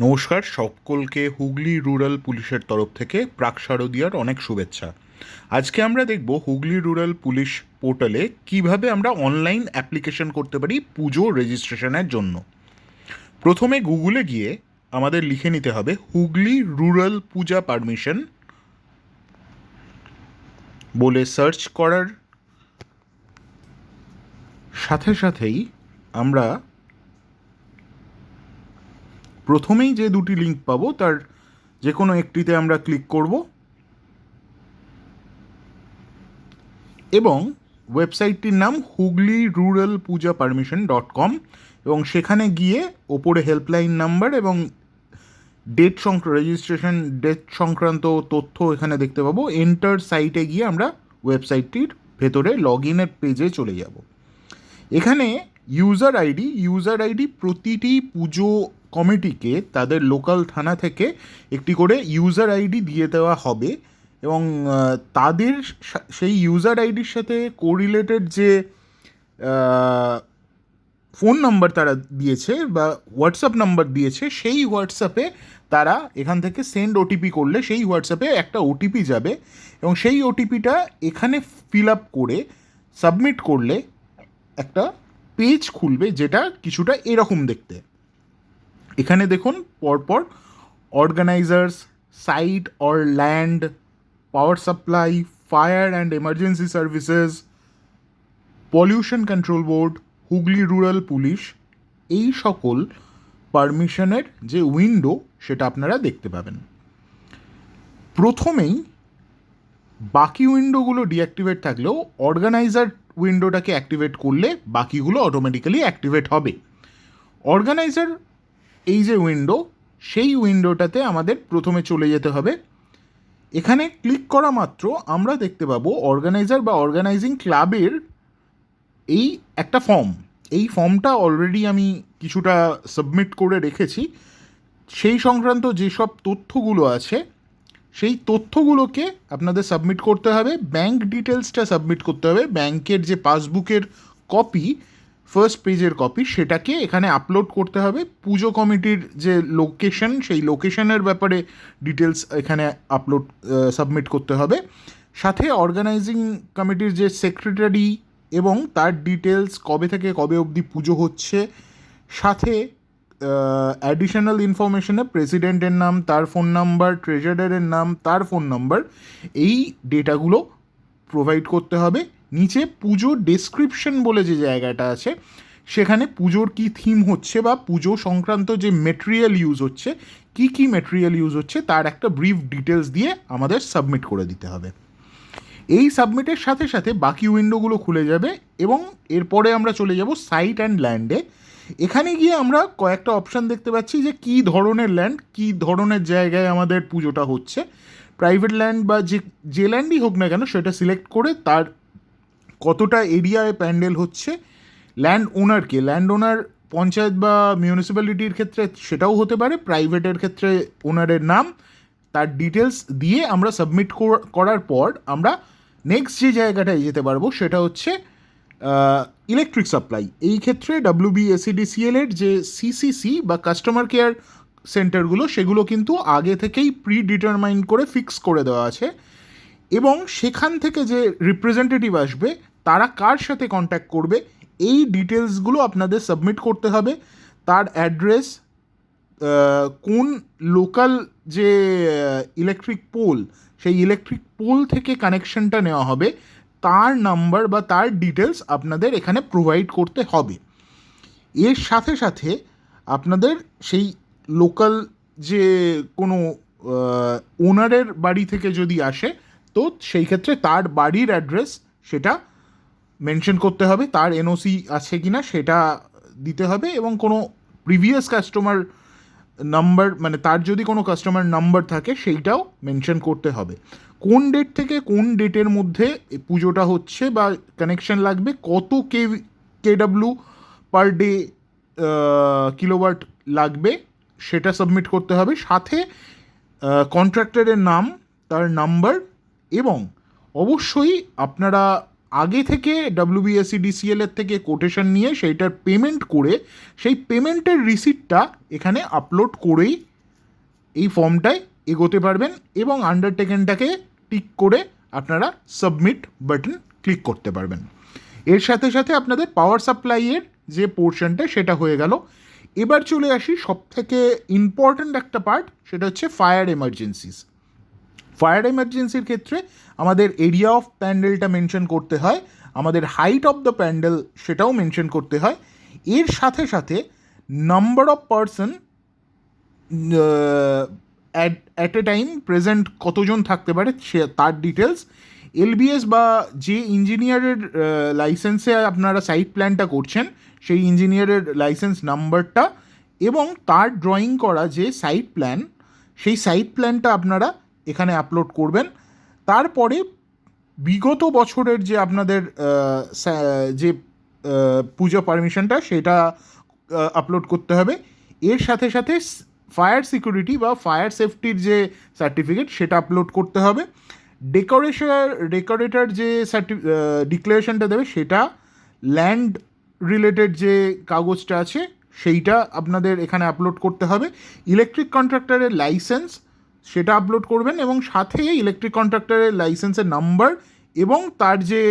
নমস্কার, সকলকে হুগলি রুরাল পুলিশের তরফ থেকে প্রাক শারদীয়ার অনেক শুভেচ্ছা। আজকে আমরা দেখব হুগলি রুরাল পুলিশ পোর্টালে কীভাবে আমরা অনলাইন অ্যাপ্লিকেশন করতে পারি পুজো রেজিস্ট্রেশনের জন্য। প্রথমে গুগলে গিয়ে আমাদের লিখে নিতে হবে হুগলি রুরাল পূজা পারমিশন বলে সার্চ করার সাথে সাথেই আমরা প্রথমেই যে দুটি লিঙ্ক পাবো, তার যে কোনো একটিতে আমরা ক্লিক করব। এবং ওয়েবসাইটটির নাম Hooghly rural puja permission dot com এবং সেখানে গিয়ে ওপরে হেল্পলাইন নাম্বার এবং ডেট সংক্র রেজিস্ট্রেশন ডেট সংক্রান্ত তথ্য এখানে দেখতে পাবো। এন্টার সাইটে গিয়ে আমরা ওয়েবসাইটটির ভেতরে লগ ইনের পেজে চলে যাব। এখানে ইউজার আইডি ইউজার আইডি প্রতিটি পুজো কমিটিকে তাদের লোকাল থানা থেকে একটি করে ইউজার আইডি দিয়ে দেওয়া হবে এবং তাদের সেই ইউজার আইডির সাথে কোরিলেটেড যে ফোন নাম্বার তারা দিয়েছে বা হোয়াটসঅ্যাপ নাম্বার দিয়েছে, সেই হোয়াটসঅ্যাপে তারা এখান থেকে সেন্ড ওটিপি করলে সেই হোয়াটসঅ্যাপে একটা ওটিপি যাবে এবং সেই ওটিপিটা এখানে ফিল আপ করে সাবমিট করলে একটা পেজ খুলবে যেটা কিছুটা এরকম দেখতে। এখানে দেখুন, পরপর organisers site or land power supply fire and emergency services pollution control board Hooghly rural police এই সকল পারমিশনের যে উইন্ডো সেটা আপনারা দেখতে পাবেন। প্রথমেই বাকি উইন্ডোগুলো ডিঅ্যাক্টিভেট থাকলেও অর্গানাইজার উইন্ডোটাকে অ্যাক্টিভেট করলে বাকিগুলো অটোমেটিক্যালি অ্যাক্টিভেট হবে। অর্গানাইজার এই যে উইন্ডো সেই উইন্ডোটাতে আমাদের প্রথমে চলে যেতে হবে। এখানে ক্লিক করা মাত্র আমরা দেখতে পাবো অর্গানাইজার বা অর্গানাইজিং ক্লাবের এই একটা ফর্ম এই ফর্মটা অলরেডি আমি কিছুটা সাবমিট করে রেখেছি। সেই সংক্রান্ত যেসব তথ্যগুলো আছে সেই তথ্যগুলোকে আপনাদের সাবমিট করতে হবে। ব্যাংক ডিটেলসটা সাবমিট করতে হবে। ব্যাংকের যে পাসবুকের কপি ফার্স্ট পেজের কপি সেটাকে এখানে আপলোড করতে হবে। পুজো কমিটির যে লোকেশন সেই লোকেশনের ব্যাপারে ডিটেলস এখানে আপলোড সাবমিট করতে হবে। সাথে অর্গানাইজিং কমিটির যে সেক্রেটারি এবং তার ডিটেলস কবে থেকে কবে অবধি পুজো হচ্ছে। সাথে অ্যাডিশনাল ইনফরমেশনে প্রেসিডেন্টের নাম, তার ফোন নাম্বার ট্রেজারারের নাম, তার ফোন নাম্বার এই ডেটাগুলো প্রোভাইড করতে হবে। নিচে পুজোর ডেসক্রিপশন বলে যে জায়গাটা আছে, সেখানে পুজোর কি থিম হচ্ছে বা পুজো সংক্রান্ত যে মেটেরিয়াল ইউজ হচ্ছে, কি কি মেটেরিয়াল ইউজ হচ্ছে, তার একটা ব্রিফ ডিটেলস দিয়ে আমাদের সাবমিট করে দিতে হবে। এই সাবমিটের সাথে সাথে বাকি উইন্ডোগুলো খুলে যাবে এবং এরপরে আমরা চলে যাব সাইট অ্যান্ড ল্যান্ডে এখানে গিয়ে আমরা কয়েকটা অপশান দেখতে পাচ্ছি যে কী ধরনের ল্যান্ড কী ধরনের জায়গায় আমাদের পুজোটা হচ্ছে। প্রাইভেট ল্যান্ড বা যে যে ল্যান্ডই হোক না কেন, সেটা সিলেক্ট করে তার কতটা এরিয়ায় প্যান্ডেল হচ্ছে ল্যান্ড ওনারকে ল্যান্ড ওনার পঞ্চায়েত বা মিউনিসিপ্যালিটির ক্ষেত্রে সেটাও হতে পারে প্রাইভেটের ক্ষেত্রে ওনারের নাম। তার ডিটেলস দিয়ে আমরা সাবমিট করার পর আমরা নেক্সট যে জায়গাটায় যেতে পারব, সেটা হচ্ছে ইলেকট্রিক সাপ্লাই এই ক্ষেত্রে ডাব্লিউবিএসিডিসিএল এর যে সিসিসি বা কাস্টমার কেয়ার সেন্টারগুলো সেগুলো কিন্তু আগে থেকেই প্রি ডিটারমাইন করে ফিক্স করে দেওয়া আছে। এবং সেখান থেকে যে রিপ্রেজেন্টেটিভ আসবে, তারা কার সাথে কন্ট্যাক্ট করবে, এই ডিটেলসগুলো আপনাদের সাবমিট করতে হবে। তার অ্যাড্রেস কোন লোকাল যে ইলেকট্রিক পোল সেই ইলেকট্রিক পোল থেকে কানেকশনটা নেওয়া হবে। তার নাম্বার বা তার ডিটেলস আপনাদের এখানে প্রোভাইড করতে হবে। এর সাথে সাথে আপনাদের সেই লোকাল যে কোনো ওনারের বাড়ি থেকে যদি আসে, তো সেই ক্ষেত্রে তার বাড়ির অ্যাড্রেস সেটা মেনশন করতে হবে। তার এনওসি আছে কি না সেটা দিতে হবে এবং কোনো প্রিভিয়াস কাস্টমার নাম্বার মানে তার যদি কোনো কাস্টমার নাম্বার থাকে, সেইটাও মেনশন করতে হবে। কোন ডেট থেকে কোন ডেটের মধ্যে পুজোটা হচ্ছে বা কানেকশন লাগবে? কত কে কেডাব্লু পার ডে কিলোওয়াট লাগবে? সেটা সাবমিট করতে হবে। সাথে কন্ট্রাক্টরের নাম, তার নাম্বার এবং অবশ্যই আপনারা আগে থেকে ডাব্লিউবিএসসি ডিসিএল এর থেকে কোটেশন নিয়ে সেইটার পেমেন্ট করে সেই পেমেন্টের রিসিপ্টটা এখানে আপলোড করেই এই ফর্মটায় এগোতে পারবেন এবং আন্ডারটেকেনটাকে টিক করে আপনারা সাবমিট বাটন ক্লিক করতে পারবেন। এর সাথে সাথে আপনাদের পাওয়ার সাপ্লাইয়ের যে পোর্শনটা সেটা হয়ে গেল। এবার চলে আসি সব থেকে ইম্পর্ট্যান্ট একটা পার্ট সেটা হচ্ছে ফায়ার এমার্জেন্সিস ফায়ার এমার্জেন্সির ক্ষেত্রে আমাদের এরিয়া অফ প্যান্ডেলটা মেনশন করতে হয়, আমাদের হাইট অফ দ্য প্যান্ডেল সেটাও মেনশন করতে হয়। এর সাথে সাথে number of person at at a time present কতজন থাকতে পারে সে তার ডিটেলস এলবিএস বা যে ইঞ্জিনিয়ারের লাইসেন্সে আপনারা সাইট প্ল্যানটা করছেন, সেই ইঞ্জিনিয়ারের লাইসেন্স নাম্বারটা এবং তার ড্রয়িং করা যে সাইট প্ল্যান সেই সাইট প্ল্যানটা আপনারা এখানে আপলোড করবেন। তারপরে বিগত বছরের যে আপনাদের যে পুজো পারমিশনটা সেটা আপলোড করতে হবে। এর সাথে সাথে ফায়ার সিকিউরিটি বা ফায়ার সেফটির যে সার্টিফিকেট, সেটা আপলোড করতে হবে। ডেকোরেশন ডেকোরেটর যে সার্টি ডিক্লারেশনটা দেবে, সেটা ল্যান্ড রিলেটেড যে কাগজটা আছে, সেইটা আপনাদের এখানে আপলোড করতে হবে। ইলেকট্রিক কন্ট্রাক্টরের লাইসেন্স সেটা আপলোড করবেন এবং সাথে ইলেকট্রিক কন্ট্রাক্টরের লাইসেন্সের নাম্বার এবং তার যে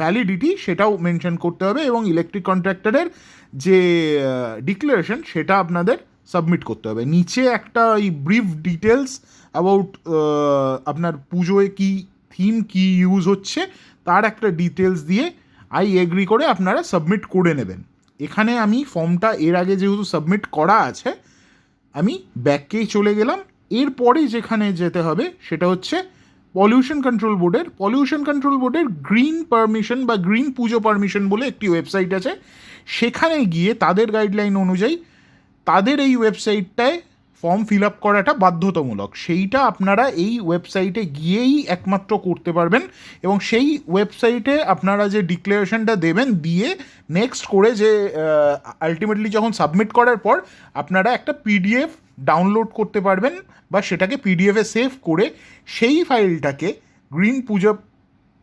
ভ্যালিডিটি সেটাও মেনশন করতে হবে এবং ইলেকট্রিক কন্ট্রাক্টরের যে ডিক্লারেশন সেটা আপনাদের সাবমিট করতে হবে। নিচে একটা এই ব্রিফ ডিটেলস অ্যাবাউট আপনার পুজোয় কি থিম কি ইউজ হচ্ছে, তার একটা ডিটেলস দিয়ে আই এগ্রি করে আপনারা সাবমিট করে নেবেন। এখানে আমি ফর্মটা এর আগে যেহেতু সাবমিট করা আছে, আমি ব্যাককেই চলে গেলাম। এরপরে যেখানে যেতে হবে সেটা হচ্ছে পলিউশন কন্ট্রোল বোর্ডের পলিউশন কন্ট্রোল বোর্ডের গ্রিন পারমিশন বা গ্রিন পুজো পারমিশন বলে একটি ওয়েবসাইট আছে। সেখানে গিয়ে তাদের গাইডলাইন অনুযায়ী তাদের এই ওয়েবসাইটটায় ফর্ম ফিল আপ করাটা বাধ্যতামূলক। সেইটা আপনারা এই ওয়েবসাইটে গিয়েই একমাত্র করতে পারবেন এবং সেই ওয়েবসাইটে আপনারা যে ডিক্লারেশনটা দেবেন দিয়ে নেক্সট করে যে আলটিমেটলি যখন সাবমিট করার পর আপনারা একটা পিডিএফ ডাউনলোড করতে পারবেন বা সেটাকে পিডিএফে সেভ করে সেই ফাইলটাকে গ্রিন পুজো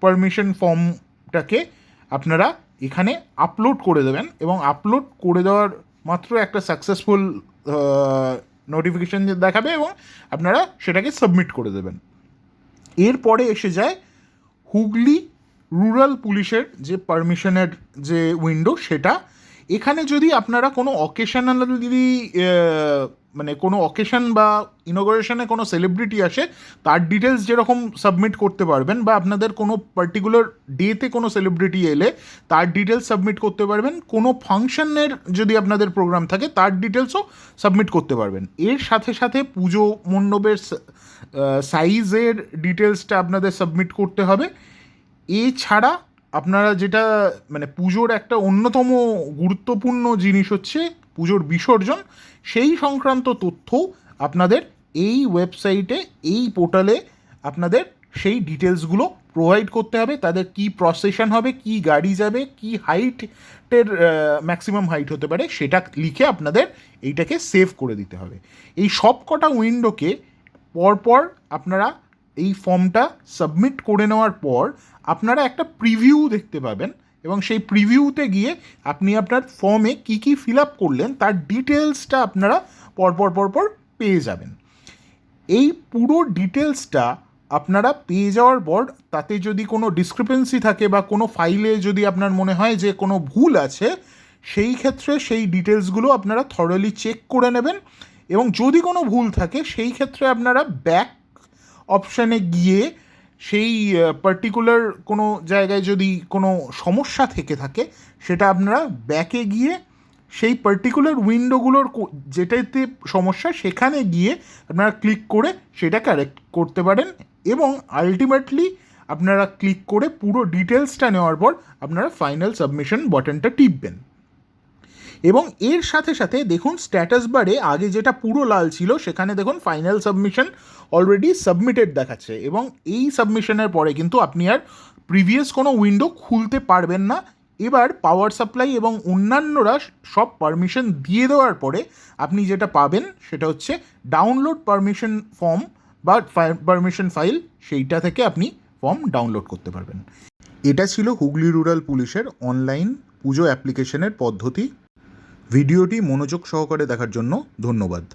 পারমিশন ফর্মটাকে আপনারা এখানে আপলোড করে দেবেন এবং আপলোড করে দেওয়ার মাত্র একটা সাকসেসফুল নোটিফিকেশান দেখাবে এবং আপনারা সেটাকে সাবমিট করে দেবেন। এরপরে এসে যায় হুগলি রুরাল পুলিশের যে পারমিশনের যে উইন্ডো সেটা। এখানে যদি আপনারা কোনো অকেশনালি মানে কোনো অকেশন বা ইনোগ্রেশনে কোনো সেলিব্রিটি আসে, তার ডিটেলস যেরকম সাবমিট করতে পারবেন বা আপনাদের কোনো পার্টিকুলার ডেতে কোনো সেলিব্রিটি এলে তার ডিটেলস সাবমিট করতে পারবেন। কোনো ফাংশনের যদি আপনাদের প্রোগ্রাম থাকে, তার ডিটেলসও সাবমিট করতে পারবেন। এর সাথে সাথে পুজো মণ্ডপের সাইজের ডিটেলসটা আপনাদের সাবমিট করতে হবে। এছাড়া আপনারা যেটা মানে পুজোর একটা অন্যতম গুরুত্বপূর্ণ জিনিস হচ্ছে পুজোর বিসর্জন, সেই সংক্রান্ত তথ্য আপনাদের এই ওয়েবসাইটে এই পোর্টালে আপনাদের সেই ডিটেলসগুলো প্রোভাইড করতে হবে। তাদের কি প্রসেশন হবে, কি গাড়ি যাবে, কি হাইটের ম্যাক্সিমাম হাইট হতে পারে, সেটা লিখে আপনাদের এইটাকে সেভ করে দিতে হবে। এই সব কটা উইন্ডোকে পরপর আপনারা এই ফর্মটা সাবমিট করে নেওয়ার পর আপনারা একটা প্রিভিউ দেখতে পাবেন। এবং সেই প্রিভিউতে গিয়ে আপনি আপনার ফর্মে কী কী ফিল আপ করলেন, তার ডিটেলসটা আপনারা পরপর পরপর পেয়ে যাবেন। এই পুরো ডিটেলসটা আপনারা পেয়ে যাওয়ার পর তাতে যদি কোনো ডিসক্রিপেন্সি থাকে বা কোনো ফাইলে যদি আপনার মনে হয় যে কোনো ভুল আছে, সেই ক্ষেত্রে সেই ডিটেলসগুলো আপনারা থরলি চেক করে নেবেন এবং যদি কোনো ভুল থাকে, সেই ক্ষেত্রে আপনারা ব্যাক অপশানে গিয়ে সেই পার্টিকুলার কোনো জায়গায় যদি কোনো সমস্যা থেকে থাকে, সেটা আপনারা ব্যাকে গিয়ে সেই পার্টিকুলার উইন্ডোগুলোর যেটাতে সমস্যা সেখানে গিয়ে আপনারা ক্লিক করে সেটা কারেক্ট করতে পারেন এবং আলটিমেটলি আপনারা ক্লিক করে পুরো ডিটেলসটা নেওয়ার পর আপনারা ফাইনাল সাবমিশন বাটনটা টিপবেন। এবং এর সাথে সাথে দেখুন স্ট্যাটাস বারে আগে যেটা পুরো লাল ছিল, সেখানে দেখুন ফাইনাল সাবমিশন অলরেডি সাবমিটেড দেখাচ্ছে এবং এই সাবমিশনের পরে কিন্তু আপনি আর প্রিভিয়াস কোনো উইন্ডো খুলতে পারবেন না। এবার পাওয়ার সাপ্লাই এবং অন্যান্যরা সব পারমিশন দিয়ে দেওয়ার পরে আপনি যেটা পাবেন সেটা হচ্ছে ডাউনলোড পারমিশন ফর্ম বা পারমিশন ফাইল সেইটা থেকে আপনি ফর্ম ডাউনলোড করতে পারবেন। এটা ছিল হুগলি রুরাল পুলিশের অনলাইন পুজো অ্যাপ্লিকেশনের পদ্ধতি। ভিডিওটি মনোযোগ সহকারে দেখার জন্য ধন্যবাদ।